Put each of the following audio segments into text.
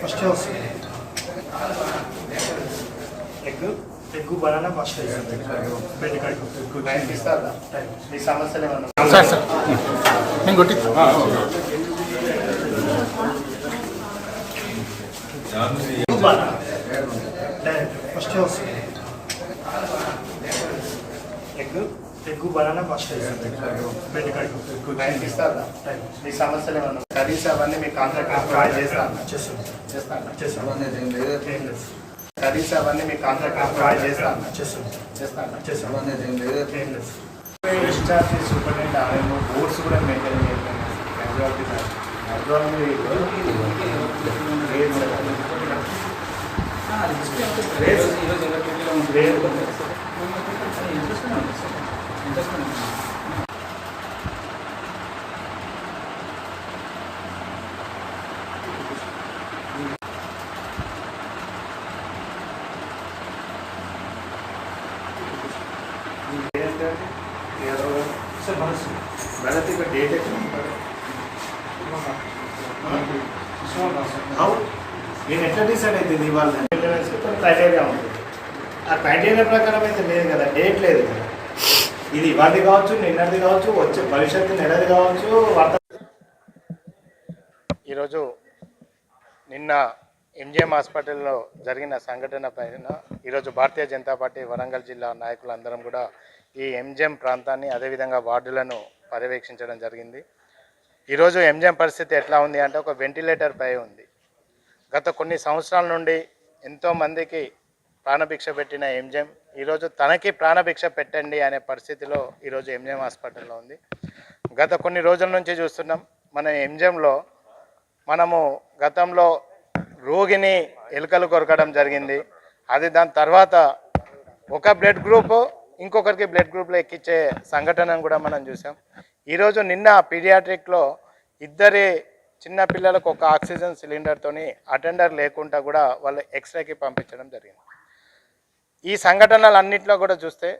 First వస్తుంది egg egg banana first బెండ్ కడుగు ఇస్తారా మీ సమస్యలు ఏమన్నా సార్ సార్ నేను ఫస్ట్ వస్తుంది ఎగ్ ఎగ్ బనానా ఫస్ట్ బెండ్ కడుగు ఇస్తారా? మీ సమస్యలు ఏమన్నా కర్రీస్ అవన్నీ మీ కాంట్రాక్ట్ ప్రొవైడ్ చేస్తాను చేస్తాను చేస్తాను చేస్తాను ఏం లేదు. కర్రీస్ అవన్నీ మీ కాంట్రాక్ట్ ప్రొవైడ్ చేస్తాను చేస్తాను చేస్తాను చేస్తాను ఏం లేదు. డిశ్చార్జ్ సూపరింటెండెంట్ ఆర్ఎంఓ బోర్డ్స్ కూడా మెయింటైన్ లేదు. ఏదో సార్ మనసు మేడం ఇక్కడ డేట్ నేను ఎట్లా డిసైడ్ అవుతుంది ఇవాళ క్రైటీరియా ఉంది. ఆ క్రైటీరియా ప్రకారం అయితే లేదు కదా డేట్ లేదు కదా. ఇది ఇవాళది కావచ్చు నిన్నటిది కావచ్చు వచ్చే భవిష్యత్తు నెలది కావచ్చు ఈరోజు నిన్న ఎంజిఎం హాస్పిటల్లో జరిగిన సంఘటన పైన ఈరోజు భారతీయ జనతా పార్టీ వరంగల్ జిల్లా నాయకులందరం కూడా ఈ ఎంజిఎం ప్రాంతాన్ని అదేవిధంగా వార్డులను పర్యవేక్షించడం జరిగింది. ఈరోజు ఎంజిఎం పరిస్థితి ఎట్లా ఉంది అంటే ఒక వెంటిలేటర్ పై ఉంది. గత కొన్ని సంవత్సరాల నుండి ఎంతోమందికి ప్రాణభిక్ష పెట్టిన ఎంజిఎం ఈరోజు తనకి ప్రాణభిక్ష పెట్టండి అనే పరిస్థితిలో ఈరోజు ఎంజిఎం హాస్పిటల్లో ఉంది. గత కొన్ని రోజుల నుంచి చూస్తున్నాం మన ఎంజిఎంలో మనము గతంలో రోగిని ఎలుకలు కొరకడం జరిగింది. అది దాని తర్వాత ఒక బ్లడ్ గ్రూప్ ఇంకొకరికి బ్లడ్ గ్రూప్లో ఎక్కించే సంఘటనను కూడా మనం చూసాం. ఈరోజు నిన్న పీడియాట్రిక్లో ఇద్దరి చిన్న పిల్లలకు ఒక ఆక్సిజన్ సిలిండర్తోని అటెండర్ లేకుండా కూడా వాళ్ళు ఎక్స్రేకి పంపించడం జరిగింది. ఈ సంఘటనలన్నింటిలో కూడా చూస్తే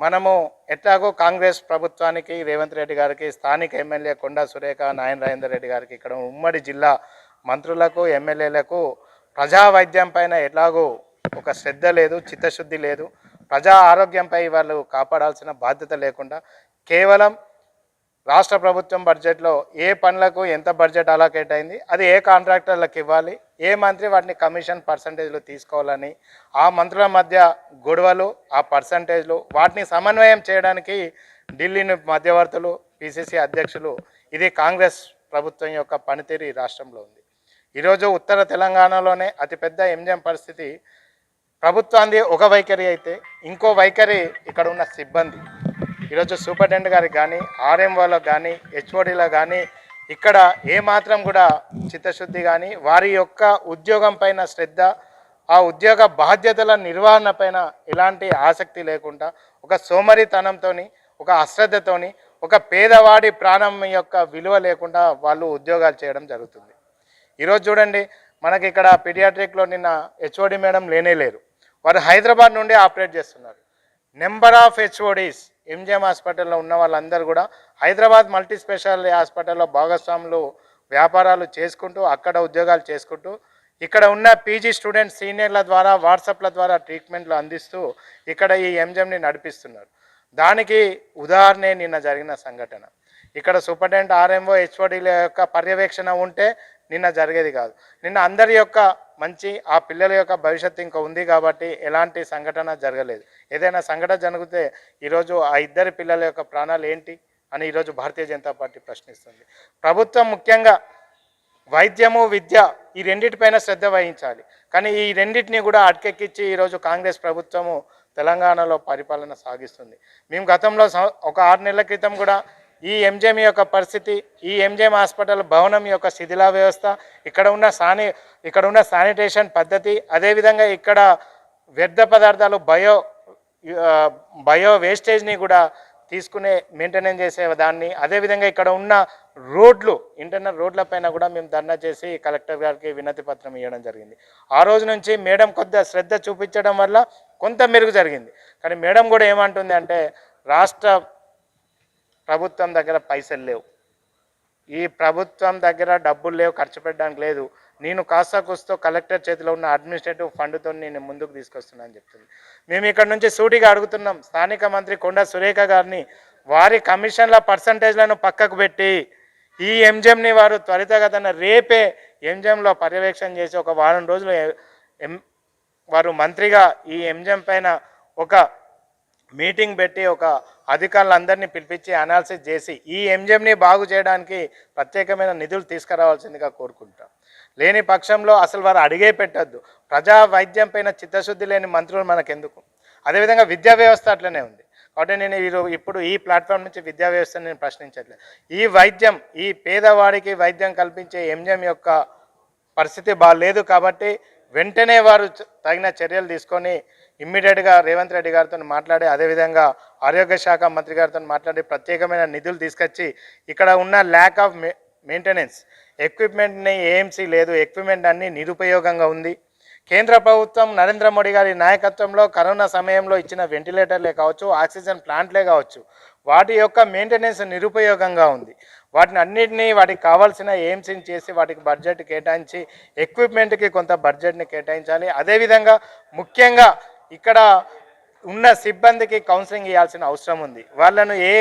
మనము ఎట్లాగో కాంగ్రెస్ ప్రభుత్వానికి రేవంత్ రెడ్డి గారికి స్థానిక ఎమ్మెల్యే కొండా సురేఖ నాయన రాజేందర్ రెడ్డి గారికి ఇక్కడ ఉమ్మడి జిల్లా మంత్రులకు ఎమ్మెల్యేలకు ప్రజా వైద్యం పైన ఎట్లాగో ఒక శ్రద్ధ లేదు చిత్తశుద్ధి లేదు. ప్రజా ఆరోగ్యంపై వాళ్ళు కాపాడాల్సిన బాధ్యత లేకుండా కేవలం రాష్ట్ర ప్రభుత్వం బడ్జెట్లో ఏ పనులకు ఎంత బడ్జెట్ అలాకేట్ అయింది అది ఏ కాంట్రాక్టర్లకు ఇవ్వాలి ఏ మంత్రి వాటిని కమిషన్ పర్సంటేజ్లు తీసుకోవాలని ఆ మంత్రుల మధ్య గొడవలు ఆ పర్సంటేజ్లు వాటిని సమన్వయం చేయడానికి ఢిల్లీని మధ్యవర్తులు పిసిసి అధ్యక్షులు ఇది కాంగ్రెస్ ప్రభుత్వం యొక్క పనితీరు రాష్ట్రంలో ఉంది. ఈరోజు ఉత్తర తెలంగాణలోనే అతిపెద్ద ఎంజిఎం పరిస్థితి. ప్రభుత్వాన్ని ఒక వైఖరి అయితే ఇంకో వైఖరి ఇక్కడ ఉన్న సిబ్బంది. ఈరోజు సూపరింటెండెంట్ గారికి కానీ ఆర్ఎంఓలకు కానీ హెచ్ఓడీలకు కానీ ఇక్కడ ఏమాత్రం కూడా చిత్తశుద్ధి కానీ వారి యొక్క ఉద్యోగం పైన శ్రద్ధ ఆ ఉద్యోగ బాధ్యతల నిర్వహణ పైన ఎలాంటి ఆసక్తి లేకుండా ఒక సోమరితనంతో ఒక అశ్రద్ధతోని ఒక పేదవాడి ప్రాణం యొక్క విలువ లేకుండా వాళ్ళు ఉద్యోగాలు చేయడం జరుగుతుంది. ఈరోజు చూడండి మనకి ఇక్కడ పీడియాట్రిక్లో నిన్న హెచ్ఓడి మేడం లేనే లేరు. వారు హైదరాబాద్ నుండి ఆపరేట్ చేస్తున్నారు. నెంబర్ ఆఫ్ హెచ్ఓడీస్ ఎంజిఎం హాస్పిటల్లో ఉన్న వాళ్ళందరూ కూడా హైదరాబాద్ మల్టీ స్పెషాలిటీ హాస్పిటల్లో భాగస్వాములు వ్యాపారాలు చేసుకుంటూ అక్కడ ఉద్యోగాలు చేసుకుంటూ ఇక్కడ ఉన్న పీజీ స్టూడెంట్స్ సీనియర్ల ద్వారా వాట్సాప్ల ద్వారా ట్రీట్మెంట్లు అందిస్తూ ఇక్కడ ఈ ఎంజిఎంని నడిపిస్తున్నారు. దానికి ఉదాహరణే నిన్న జరిగిన సంఘటన. ఇక్కడ సూపరింటెండెంట్ ఆర్ఎంఓ హెచ్ఓడీల యొక్క పర్యవేక్షణ ఉంటే నిన్న జరిగేది కాదు. నిన్న అందరి యొక్క మంచి ఆ పిల్లల యొక్క భవిష్యత్తు ఇంకా ఉంది కాబట్టి ఎలాంటి సంఘటన జరగలేదు. ఏదైనా సంఘటన జరిగితే ఈరోజు ఆ ఇద్దరి పిల్లల యొక్క ప్రాణాలు ఏంటి అని ఈరోజు భారతీయ జనతా పార్టీ ప్రశ్నిస్తుంది. ప్రభుత్వం ముఖ్యంగా వైద్యము విద్య ఈ రెండింటిపైన శ్రద్ధ వహించాలి. కానీ ఈ రెండింటిని కూడా అటకెక్కించి ఈరోజు కాంగ్రెస్ ప్రభుత్వము తెలంగాణలో పరిపాలన సాగిస్తుంది. మేము గతంలో ఒక ఆరు నెలల క్రితం కూడా ఈ ఎంజిఎం యొక్క పరిస్థితి ఈ ఎంజిఎం హాస్పిటల్ భవనం యొక్క శిథిలా వ్యవస్థ ఇక్కడ ఉన్న సాని ఇక్కడ ఉన్న శానిటేషన్ పద్ధతి అదేవిధంగా ఇక్కడ వ్యర్థ పదార్థాలు బయో బయో వేస్టేజ్ని కూడా తీసుకునే మెయింటెనెన్స్ చేసే దాన్ని అదేవిధంగా ఇక్కడ ఉన్న రోడ్లు ఇంటర్నల్ రోడ్ల పైన కూడా మేము ధర్నా చేసి కలెక్టర్ గారికి వినతి పత్రం ఇవ్వడం జరిగింది. ఆ రోజు నుంచి మేడం కొద్దిగా శ్రద్ధ చూపించడం వల్ల కొంత మెరుగు జరిగింది. కానీ మేడం కూడా ఏమంటుంది అంటే రాష్ట్ర ప్రభుత్వం దగ్గర పైసలు లేవు. ఈ ప్రభుత్వం దగ్గర డబ్బులు లేవు ఖర్చు పెట్టడానికి లేదు. నేను కాస్త కూస్తో కలెక్టర్ చేతిలో ఉన్న అడ్మినిస్ట్రేటివ్ ఫండ్తో నేను ముందుకు తీసుకొస్తున్నాను చెప్తుంది. మేము ఇక్కడ నుంచి సూటిగా అడుగుతున్నాం స్థానిక మంత్రి కొండ సురేఖ గారిని వారి కమిషన్ల పర్సంటేజ్లను పక్కకు పెట్టి ఈ ఎంజిఎంని వారు త్వరితగతన రేపే ఎంజిఎంలో పర్యవేక్షణ చేసి ఒక వారం రోజులు ఎం వారు మంత్రిగా ఈ ఎంజిఎం పైన ఒక మీటింగ్ పెట్టి ఒక అధికారులందరినీ పిలిపించి అనాలిసిస్ చేసి ఈ ఎంజిఎంని బాగు చేయడానికి ప్రత్యేకమైన నిధులు తీసుకురావాల్సిందిగా కోరుకుంటాం. లేని పక్షంలో అసలు వారు అడిగే పెట్టద్దు. ప్రజా వైద్యం పైన చిత్తశుద్ధి లేని మంత్రులు మనకెందుకు? అదేవిధంగా విద్యా వ్యవస్థ అట్లనే ఉంది. కాబట్టి నేను ఈరో- ఇప్పుడు ఈ ప్లాట్ఫామ్ నుంచి విద్యా వ్యవస్థను నేను ప్రశ్నించట్లేదు. ఈ వైద్యం ఈ పేదవాడికి వైద్యం కల్పించే ఎంజిఎం యొక్క పరిస్థితి బాగాలేదు కాబట్టి వెంటనే వారు తగిన చర్యలు తీసుకొని ఇమ్మీడియట్గా రేవంత్ రెడ్డి గారితో మాట్లాడి అదేవిధంగా ఆరోగ్య శాఖ మంత్రి గారితో మాట్లాడి ప్రత్యేకమైన నిధులు తీసుకొచ్చి ఇక్కడ ఉన్న ల్యాక్ ఆఫ్ మెయింటెనెన్స్ ఎక్విప్మెంట్ని ఏఎంసీ లేదు ఎక్విప్మెంట్ అన్నీ నిరుపయోగంగా ఉంది. కేంద్ర ప్రభుత్వం నరేంద్ర మోడీ గారి నాయకత్వంలో కరోనా సమయంలో ఇచ్చిన వెంటిలేటర్లే కావచ్చు ఆక్సిజన్ ప్లాంట్లే కావచ్చు వాటి యొక్క మెయింటెనెన్స్ నిరుపయోగంగా ఉంది. వాటిని అన్నింటినీ వాటికి కావాల్సిన ఎయిమ్స్ని చేసి వాటికి బడ్జెట్ కేటాయించి ఎక్విప్మెంట్కి కొంత బడ్జెట్ని కేటాయించాలి. అదేవిధంగా ముఖ్యంగా ఇక్కడ ఉన్న సిబ్బందికి కౌన్సిలింగ్ ఇవ్వాల్సిన అవసరం ఉంది. వాళ్ళను ఏ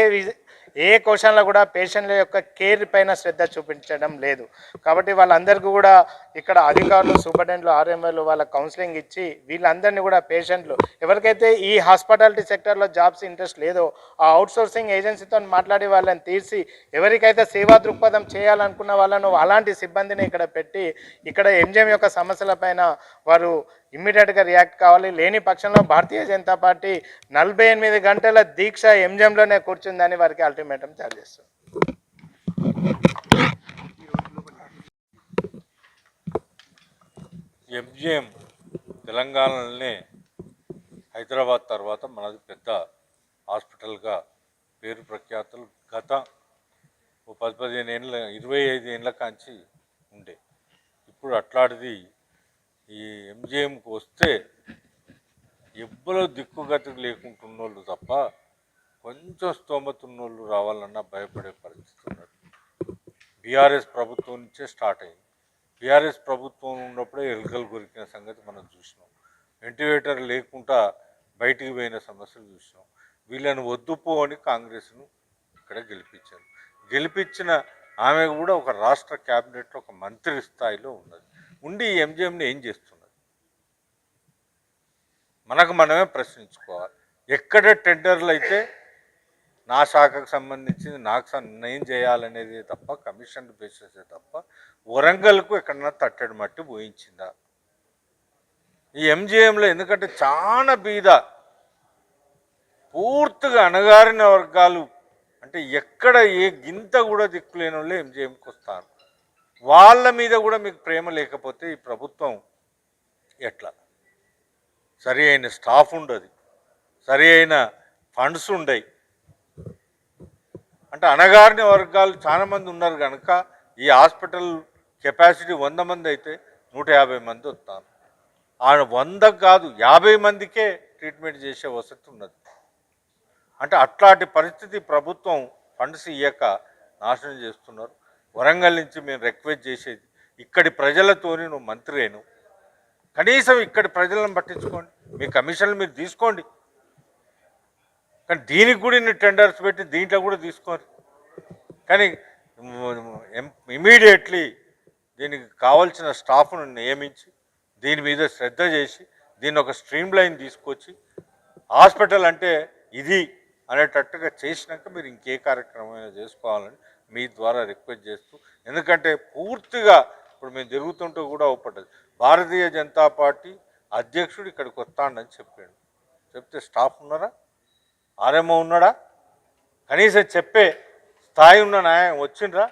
ఏ క్వశ్చన్లో కూడా పేషెంట్ల యొక్క కేర్ పైన శ్రద్ధ చూపించడం లేదు. కాబట్టి వాళ్ళందరికీ కూడా ఇక్కడ అధికారులు సూపరింటెండెంట్లు ఆర్ఎంఎల్ వాళ్ళ కౌన్సిలింగ్ ఇచ్చి వీళ్ళందరినీ కూడా పేషెంట్లు ఎవరికైతే ఈ హాస్పిటాలిటీ సెక్టర్లో జాబ్స్ ఇంట్రెస్ట్ లేదో ఆ అవుట్సోర్సింగ్ ఏజెన్సీతో మాట్లాడి వాళ్ళని తీర్చి ఎవరికైతే సేవా దృక్పథం చేయాలనుకున్న వాళ్ళను అలాంటి సిబ్బందిని ఇక్కడ పెట్టి ఇక్కడ ఎంజిఎం యొక్క సమస్యలపైన వారు ఇమ్మీడియట్గా రియాక్ట్ కావాలి. లేని పక్షంలో భారతీయ జనతా పార్టీ నలభై ఎనిమిది గంటల దీక్ష ఎంజంలోనే కూర్చుందని వారికి అల్టిమేటం జారీ చేస్తుంది. ఎంజిఎం తెలంగాణలోనే హైదరాబాద్ తర్వాత మనది పెద్ద హాస్పిటల్గా పేరు ప్రఖ్యాతులు గత ఓ పది పదిహేను ఏళ్ళ ఇరవై ఐదు ఏళ్ళ కాంచి ఉండే. ఇప్పుడు అట్లాంటిది ఈ ఎంజిఎంకి వస్తే ఎవ్వరూ దిక్కుగతికి లేకుంటున్నోళ్ళు తప్ప కొంచెం స్తోమత ఉన్నోళ్ళు రావాలన్నా భయపడే పరిస్థితి ఉన్నారు బీఆర్ఎస్ ప్రభుత్వం నుంచే స్టార్ట్ అయింది. బీఆర్ఎస్ ప్రభుత్వం ఉన్నప్పుడే ఎలుకలు కొరికిన సంగతి మనం చూసినాం. వెంటిలేటర్ లేకుండా బయటికి పోయిన సమస్యలు చూసినాం. వీళ్ళని వద్దుపో అని కాంగ్రెస్ను ఇక్కడ గెలిపించారు. గెలిపించిన ఆమె కూడా ఒక రాష్ట్ర క్యాబినెట్లో ఒక మంత్రి స్థాయిలో ఉన్నది. ఉండి ఎంజిఎంని ఏం చేస్తున్నది మనకు మనమే ప్రశ్నించుకోవాలి. ఎక్కడ టెండర్లు అయితే నా శాఖకు సంబంధించింది నాకు సం- నేను చేయాలనేది తప్ప కమిషన్ బేసిస్ తప్ప వరంగల్కు ఎక్కడన్నా తట్టడి మట్టి పోయించిందా? ఈ ఎంజిఎంలో ఎందుకంటే చాలా బీద పూర్తిగా అణగారిన వర్గాలు అంటే ఎక్కడ ఏ గింత కూడా దిక్కులేని వాళ్ళు ఎంజిఎంకి వస్తారు. వాళ్ళ మీద కూడా మీకు ప్రేమ లేకపోతే ఈ ప్రభుత్వం ఎట్లా? సరి అయిన స్టాఫ్ ఉండదు. సరి అయిన ఫండ్స్ ఉండయి. అంటే అణగారిన వర్గాలు చాలామంది ఉన్నారు కనుక ఈ హాస్పిటల్ కెపాసిటీ వంద మంది అయితే నూట యాభై మంది వస్తారు. ఆ వంద కాదు యాభై మందికే ట్రీట్మెంట్ చేసే వసతి ఉన్నది. అంటే అట్లాంటి పరిస్థితి ప్రభుత్వం ఫండ్స్ ఇయ్యక నాశనం చేస్తున్నారు. వరంగల్ నుంచి మేము రిక్వెస్ట్ చేసేది ఇక్కడి ప్రజలతోని నువ్వు మంత్రి అయిను కనీసం ఇక్కడి ప్రజలను పట్టించుకోండి. మీ కమిషన్లు మీరు తీసుకోండి. కానీ దీనికి కూడా నేను టెండర్స్ పెట్టి దీంట్లో కూడా తీసుకోరు. కానీ ఇమీడియట్లీ దీనికి కావాల్సిన స్టాఫ్ను నియమించి దీని మీద శ్రద్ధ చేసి దీన్ని ఒక స్ట్రీమ్ లైన్ తీసుకొచ్చి హాస్పిటల్ అంటే ఇది అనేటట్టుగా చేసినాక మీరు ఇంకే కార్యక్రమం చేసుకోవాలని మీ ద్వారా రిక్వెస్ట్ చేస్తూ ఎందుకంటే పూర్తిగా ఇప్పుడు మేము జరుగుతుంటూ కూడా ఒప్పటది. భారతీయ జనతా పార్టీ అధ్యక్షుడు ఇక్కడికి వస్తాడని చెప్పాడు. చెప్తే స్టాఫ్ ఉన్నారా? ఆర్ఎంఓ ఉన్నాడా? కనీసం చెప్పే స్థాయి ఉన్న న్యాయం వచ్చిండ్రా?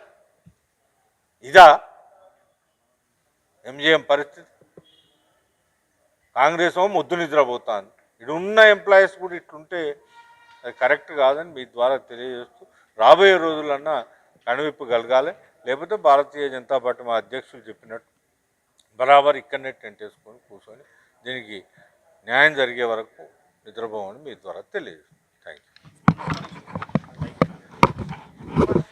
ఇదా ఎంజీఎం పరిస్థితి? కాంగ్రెస్ ఏమో ముద్దు నిద్రపోతాను ఇటు ఉన్న ఎంప్లాయీస్ కూడా ఇట్లుంటే అది కరెక్ట్ కాదని మీ ద్వారా తెలియజేస్తూ రాబోయే రోజులన్నా కనువిప్పగలగాలి లేకపోతే భారతీయ జనతా పార్టీ మా అధ్యక్షులు చెప్పినట్టు బరాబర్ ఇక్కడనే టెంట్ వేసుకొని కూర్చొని దీనికి న్యాయం జరిగే వరకు నిద్రపోమని మీ ద్వారా తెలియదు థ్యాంక్ యూ